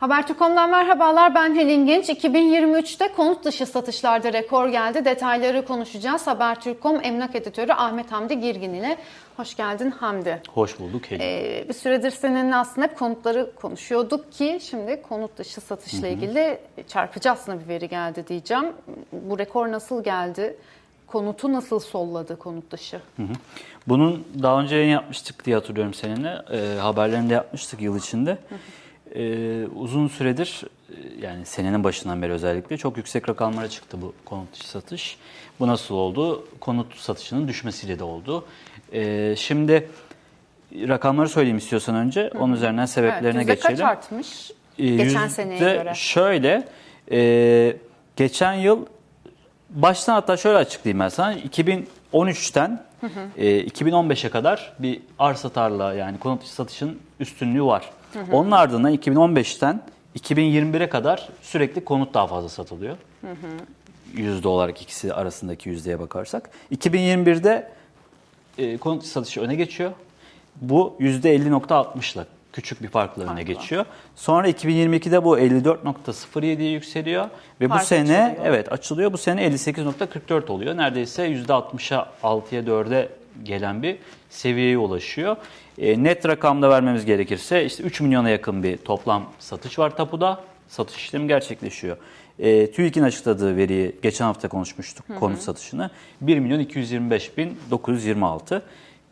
Habertürk.com'dan merhabalar. Ben Helin Genç. 2023'te konut dışı satışlarda rekor geldi. Detayları konuşacağız. Habertürk.com emlak editörü Ahmet Hamdi Girgin ile. Hoş geldin Hamdi. Hoş bulduk Helin. Ee, bir süredir seninle aslında hep konutları konuşuyorduk ki şimdi konut dışı satışla ilgili çarpıcı aslında bir veri geldi diyeceğim. Bu rekor nasıl geldi? Konutu nasıl solladı konut dışı? Bunun daha önce yapmıştık diye hatırlıyorum seninle. E, haberlerini de yapmıştık yıl içinde. E, uzun süredir e, yani senenin başından beri özellikle çok yüksek rakamlara çıktı bu konut satış. Bu nasıl oldu? Konut satışının düşmesiyle de oldu. E, şimdi rakamları söyleyeyim istiyorsan önce. Onun üzerinden sebeplerine evet, geçelim. kaç artmış? E, Geçen seneye göre. Şöyle, e, geçen yıl baştan hatta şöyle açıklayayım ben sana. 2013'ten e, 2015'e kadar bir arsa tarla yani konut satışın üstünlüğü var. Onun ardından 2015'ten 2021'e kadar sürekli konut daha fazla satılıyor. Yüzde olarak ikisi arasındaki yüzdeye bakarsak. 2021'de e, konut satışı öne geçiyor. Bu %50.60'la küçük bir farkla öne Farkla. geçiyor. Sonra 2022'de bu 54.07'ye yükseliyor ve Fark bu sene açılıyor. evet açılıyor. Bu sene 58.44 oluyor. Neredeyse %60'a 6'ya 4'e gelen bir seviyeye ulaşıyor. E, net rakamda vermemiz gerekirse işte 3 milyona yakın bir toplam satış var tapuda. Satış işlemi gerçekleşiyor. E, TÜİK'in açıkladığı veriyi geçen hafta konuşmuştuk konut satışını. 1 milyon 225 bin 926.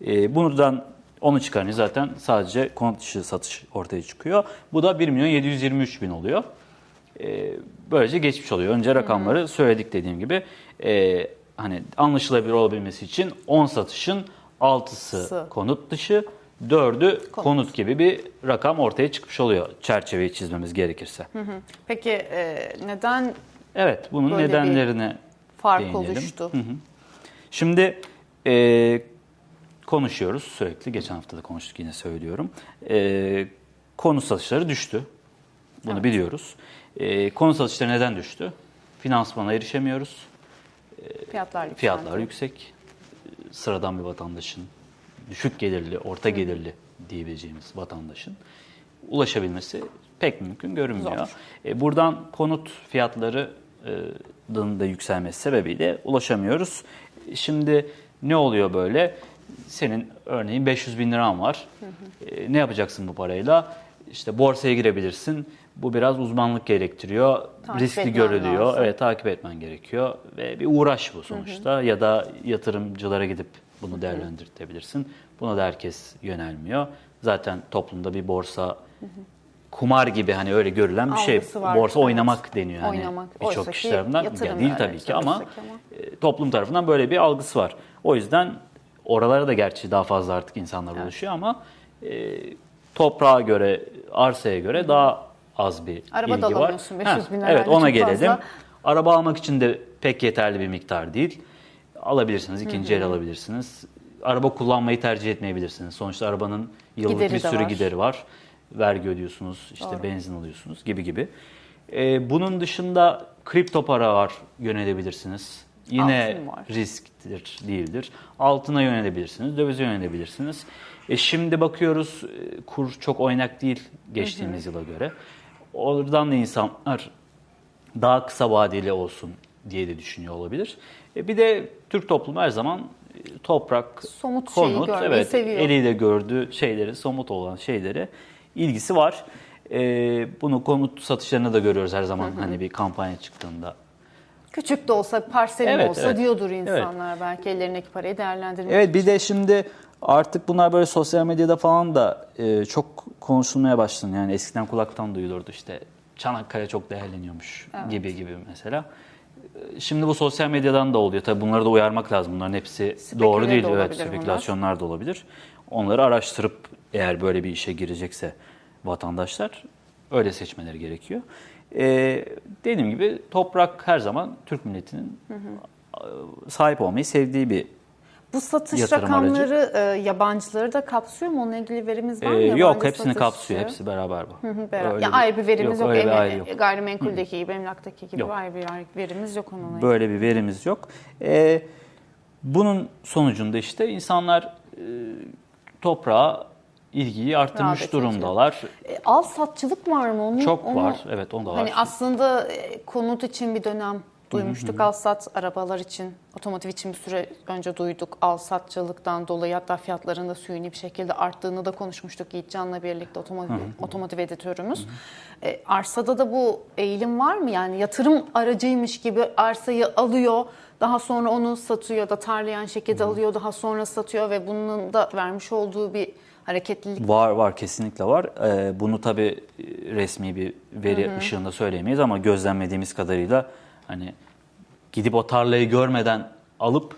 E, buradan onu çıkarınca zaten sadece konut dışı satış ortaya çıkıyor. Bu da 1 milyon 723 bin oluyor. E, böylece geçmiş oluyor. Önce rakamları söyledik dediğim gibi. E, hani anlaşılabilir olabilmesi için 10 satışın 6'sı Sı. konut dışı, 4'ü konut. gibi bir rakam ortaya çıkmış oluyor çerçeveyi çizmemiz gerekirse. Peki e, neden Evet, bunun nedenlerine fark değinelim. oluştu? Şimdi e, konuşuyoruz sürekli. Geçen hafta da konuştuk yine söylüyorum. E, konut satışları düştü. Bunu biliyoruz. E, konut satışları neden düştü? Finansmana erişemiyoruz. Fiyatlar yükseldi. Fiyatlar yüksek. Sıradan bir vatandaşın, düşük gelirli, orta gelirli diyebileceğimiz vatandaşın ulaşabilmesi pek mümkün görünmüyor. Zor. E, buradan konut fiyatları e, da yükselmesi sebebiyle ulaşamıyoruz. Şimdi ne oluyor böyle? Senin örneğin 500 bin liran var. E, ne yapacaksın bu parayla? İşte borsaya girebilirsin. Bu biraz uzmanlık gerektiriyor. Takip Riskli görülüyor. lazım. Evet takip etmen gerekiyor ve bir uğraş bu sonuçta. Ya da yatırımcılara gidip bunu değerlendirtebilirsin. Buna da herkes yönelmiyor. Zaten toplumda bir borsa kumar gibi hani öyle görülen bir şey. Algısı var, Borsa evet. oynamak deniyor hani birçok kişi ki tarafından. yatırım Ya değil yani tabii ki ama ama. e, toplum tarafından böyle bir algısı var. O yüzden oralara da gerçi daha fazla artık insanlar ulaşıyor ama e, toprağa göre, arsaya göre daha az bir Araba da ilgi var. alamıyorsun 500 bin Evet ona gelelim. fazla. Araba almak için de pek yeterli bir miktar değil. Alabilirsiniz, ikinci el alabilirsiniz. Araba kullanmayı tercih etmeyebilirsiniz. Sonuçta arabanın yıllık Gideri bir sürü var. gideri var. Vergi ödüyorsunuz, işte Doğru. benzin alıyorsunuz gibi gibi. Ee, bunun dışında kripto para var yönelebilirsiniz. Yine risktir, değildir. Altına yönelebilirsiniz, dövize yönelebilirsiniz. E şimdi bakıyoruz e, kur çok oynak değil geçtiğimiz yıla göre. Oradan da insanlar daha kısa vadeli olsun diye de düşünüyor olabilir. E bir de Türk toplumu her zaman e, toprak, Somut konut, evet, seviyor. eliyle gördüğü şeyleri, somut olan şeylere ilgisi var. E, bunu konut satışlarına da görüyoruz her zaman hani bir kampanya çıktığında. Küçük de olsa, parselim Evet, olsa evet. diyordur insanlar belki ellerindeki parayı değerlendirmek. Evet bir de şimdi artık bunlar böyle sosyal medyada falan da e, çok konuşulmaya başlandı. Yani eskiden kulaktan duyulurdu işte Çanakkale çok değerleniyormuş gibi gibi mesela. E, Şimdi bu sosyal medyadan da oluyor. Tabii bunları da uyarmak lazım. Bunların hepsi Speküle doğru de değil. Evet, olabilir bunlar. spekülasyonlar da olabilir. Onları araştırıp eğer böyle bir işe girecekse vatandaşlar öyle seçmeleri gerekiyor. Ee, dediğim gibi toprak her zaman Türk milletinin e, sahip olmayı sevdiği bir Bu satış Yatırım rakamları e, yabancıları da kapsıyor mu? Onunla ilgili verimiz var mı? Ee, Yabancı yok hepsini satışçı. kapsıyor. Hepsi beraber bu. Hı hı, beraber. Öyle ya bir- ayrı bir verimiz yok. öyle bir ayrı yok. Gayrimenkuldeki gibi, emlaktaki gibi Yok. ayrı bir verimiz yok onunla. Böyle bir verimiz yok. Ee, bunun sonucunda işte insanlar e, toprağa ilgiyi arttırmış Rağbet durumdalar. E, al satçılık var mı? Onu, Çok onu- var. Evet, o da var. Hani aslında e, konut için bir dönem duymuştuk al sat, arabalar için, otomotiv için bir süre önce duyduk. Al satçılıktan dolayı hatta fiyatların da suyuni bir şekilde arttığını da konuşmuştuk Yiğitcan'la birlikte otomotiv, otomotiv editörümüz. E, arsada da bu eğilim var mı? Yani yatırım aracıymış gibi arsayı alıyor, daha sonra onu satıyor da tarlayan şekilde alıyor, daha sonra satıyor ve bunun da vermiş olduğu bir hareketlilik Var var kesinlikle var. Ee, bunu tabii e, resmi bir veri ışığında söyleyemeyiz ama gözlemlediğimiz kadarıyla hani gidip o tarlayı görmeden alıp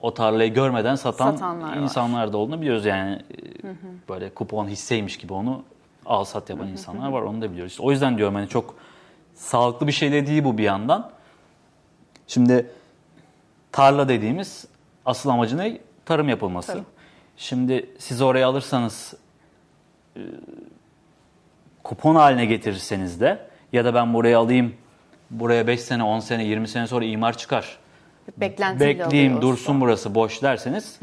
o tarlayı görmeden satan Satanlar var. insanlar da olduğunu biliyoruz yani e, böyle kupon hisseymiş gibi onu al sat yapan insanlar var onu da biliyoruz. İşte o yüzden diyorum hani çok sağlıklı bir şey de değil bu bir yandan. Şimdi tarla dediğimiz asıl amacı ne? Tarım yapılması. Tarım. Şimdi siz oraya alırsanız e, kupon haline getirirseniz de ya da ben buraya alayım buraya 5 sene, 10 sene, 20 sene sonra imar çıkar. beklentiyle Bekleyeyim dursun usta. burası boş derseniz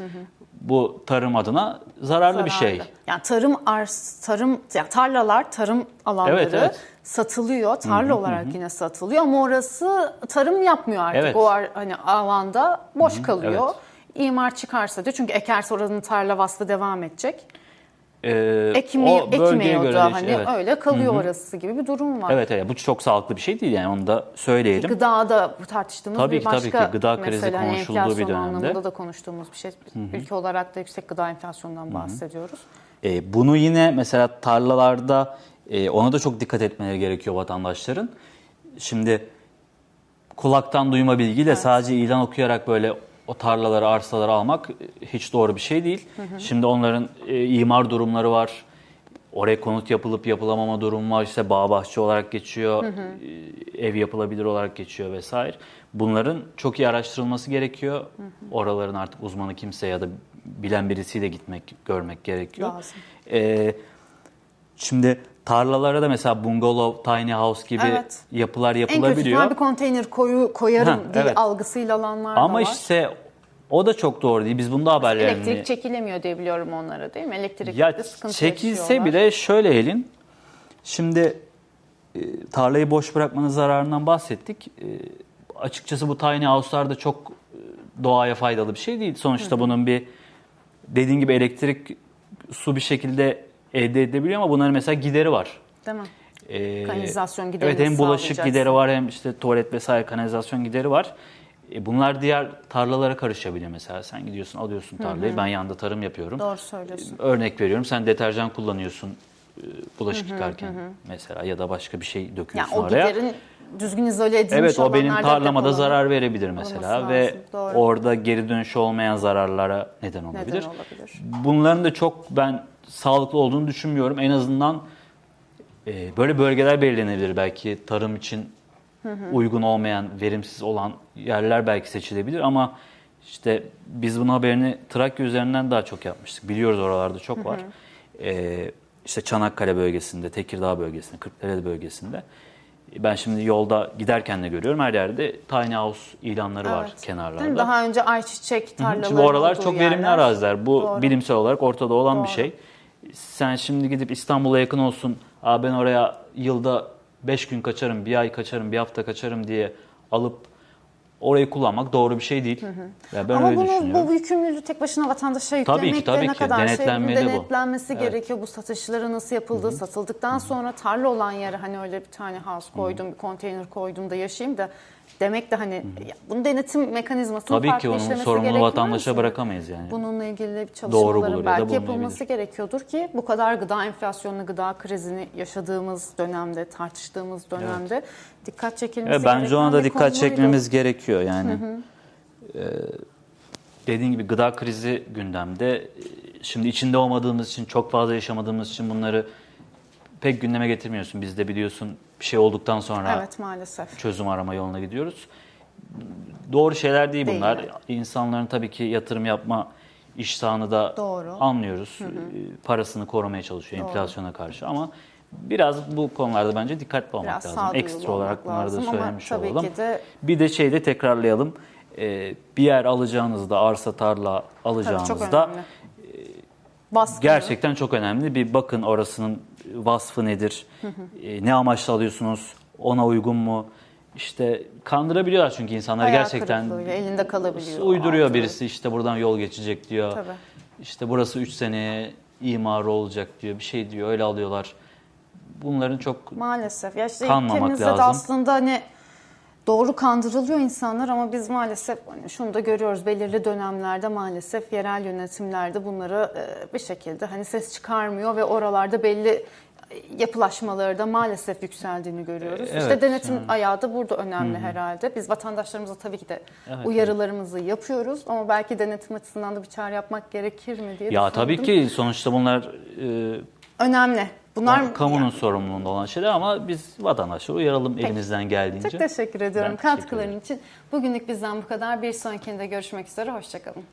bu tarım adına zararlı, bir şey. Zararlı. Yani tarım ars tarım ya tarlalar, tarım alanları Evet, evet. satılıyor. Tarla olarak yine satılıyor ama orası tarım yapmıyor artık. Evet. O ar- hani alanda boş kalıyor. evet. İmar çıkarsa diyor çünkü ekerse oranın tarla vasfı devam edecek. Ee, Ekimi, o ekmiyor göre da değişir, hani evet. öyle kalıyor orası gibi bir durum var. Evet evet bu çok sağlıklı bir şey değil yani onu da söyleyelim. Gıda da bu tartıştığımız Tabii bir ki, tabii başka ki. Gıda krizi mesele. Hani konuşulduğu bir dönemde. anlamında da konuştuğumuz bir şey. Ülke olarak da yüksek gıda enflasyonundan bahsediyoruz. E, bunu yine mesela tarlalarda e, ona da çok dikkat etmeleri gerekiyor vatandaşların. Şimdi kulaktan duyma bilgiyle sadece ilan okuyarak böyle o tarlaları, arsaları almak e, hiç doğru bir şey değil. Şimdi onların e, imar durumları var. Oraya konut yapılıp yapılamama durumu var. İşte bağ bahçe olarak geçiyor. e, Ev yapılabilir olarak geçiyor vesaire. Bunların çok iyi araştırılması gerekiyor. Oraların artık uzmanı kimse ya da bilen birisiyle gitmek, görmek gerekiyor. Lazım. Ee, şimdi tarlalara da mesela bungalov, tiny house gibi Evet. yapılar En kötü yapılabiliyor. bir konteyner koyu, koyarım Ha, diye evet. algısıyla alanlar Ama da var. işte o da çok doğru değil. Biz bunda haberlerini... Elektrik çekilemiyor diye biliyorum onlara değil mi? Elektrik Ya sıkıntı çekilse bile şöyle Helin. Şimdi e, tarlayı boş bırakmanın zararından bahsettik. E, açıkçası bu tiny house'lar da çok e, doğaya faydalı bir şey değil. Sonuçta bunun bir dediğin gibi elektrik, su bir şekilde elde edebiliyor ama bunların mesela gideri var. Değil mi? Ee, Kanalizasyon giderini Evet hem bulaşık gideri var hem işte tuvalet vesaire kanalizasyon gideri var. E, bunlar diğer tarlalara karışabiliyor mesela. Sen gidiyorsun alıyorsun tarlayı ben yanda tarım yapıyorum. Doğru söylüyorsun. Örnek veriyorum sen deterjan kullanıyorsun e, bulaşık yıkarken mesela ya da başka bir şey Yani döküyorsun o oraya. giderin düzgün izole edilmiş Evet o benim alanlarda tarlama da depolanıp zarar verebilir mesela lazım, ve doğru. orada geri dönüşü olmayan zararlara neden olabilir. Neden olabilir. Bunların da çok ben sağlıklı olduğunu düşünmüyorum. En azından e, böyle bölgeler belirlenebilir belki tarım için uygun olmayan, verimsiz olan yerler belki seçilebilir ama işte biz bunun haberini Trakya üzerinden daha çok yapmıştık. Biliyoruz oralarda çok var. E, işte Çanakkale bölgesinde, Tekirdağ bölgesinde, Kırklareli bölgesinde. Ben şimdi yolda giderken de görüyorum her yerde tiny house ilanları var Evet. kenarlarda. Değil mi? Daha önce ayçiçek tarlaları Şimdi oralar çok verimli yerler. araziler. Bu Doğru. bilimsel olarak ortada olan bir Doğru. şey. Sen şimdi gidip İstanbul'a yakın olsun, Aa ben oraya yılda 5 gün kaçarım, bir ay kaçarım, bir hafta kaçarım diye alıp orayı kullanmak doğru bir şey değil. Ya ben Ama öyle bunu, bu yükümlülüğü tek başına vatandaşa Tabii yüklemek ki, tabii de ne ki. kadar şey, bu. denetlenmesi Evet. gerekiyor. Bu satışları nasıl yapıldığı, satıldıktan sonra tarla olan yere hani öyle bir tane house koydum, bir konteyner koydum da yaşayayım da demek de hani ya bunun denetim mekanizmasının Tabii farklı ki onun işlemesi sorumluluğu gerekmez vatandaşa mi? bırakamayız yani. Bununla ilgili bir Doğru çalışmaların ya da belki yapılması bulunabilir. gerekiyordur ki bu kadar gıda enflasyonunu, gıda krizini yaşadığımız dönemde, tartıştığımız dönemde dikkat çekilmesi Evet, bence ona gereken da bir dikkat konuydu. çekmemiz gerekiyor yani. Ee, dediğin gibi gıda krizi gündemde. Ee, Şimdi içinde olmadığımız için, çok fazla yaşamadığımız için bunları pek gündeme getirmiyorsun. Biz de biliyorsun bir şey olduktan sonra Evet maalesef. çözüm arama yoluna gidiyoruz. Doğru şeyler değil Değil, bunlar. evet. İnsanların tabii ki yatırım yapma iştahını da Doğru. anlıyoruz. Ee, Parasını korumaya çalışıyor enflasyona karşı ama biraz bu konularda bence dikkatli olmak Biraz lazım. sağduyulu Ekstra olarak olmak bunları da lazım ama söylemiş tabii olalım. ki de- Bir de şeyde tekrarlayalım. Ee, bir yer alacağınızda, arsa tarla alacağınızda önemli. Baskı mı? Gerçekten çok önemli. Bir bakın orasının vasfı nedir? E, ne amaçla alıyorsunuz? Ona uygun mu? İşte kandırabiliyorlar çünkü insanlar Hayal gerçekten elinde kalabiliyor. uyduruyor Altı. birisi işte buradan yol geçecek diyor. Tabii. İşte burası 3 seneye imarı olacak diyor. Bir şey diyor. Öyle alıyorlar. Bunların çok Maalesef. Ya işte Kanmamak lazım. aslında hani doğru kandırılıyor insanlar ama biz maalesef hani şunu da görüyoruz belirli dönemlerde maalesef yerel yönetimlerde bunları e, bir şekilde hani ses çıkarmıyor ve oralarda belli e, yapılaşmaları da maalesef yükseldiğini görüyoruz. Evet, işte denetim yani. ayağı da burada önemli herhalde. Biz vatandaşlarımıza tabii ki de Evet, uyarılarımızı yapıyoruz ama belki denetim açısından da bir çağrı yapmak gerekir mi diye ya tabii ki sonuçta bunlar e, önemli. Bunlar kamunun sorumluluğunda olan şeyler ama biz vatandaşları uyaralım elimizden geldiğince. Çok teşekkür ediyorum Ben teşekkür katkıların için. Bugünlük bizden bu kadar. Bir sonrakinde görüşmek üzere. Hoşçakalın.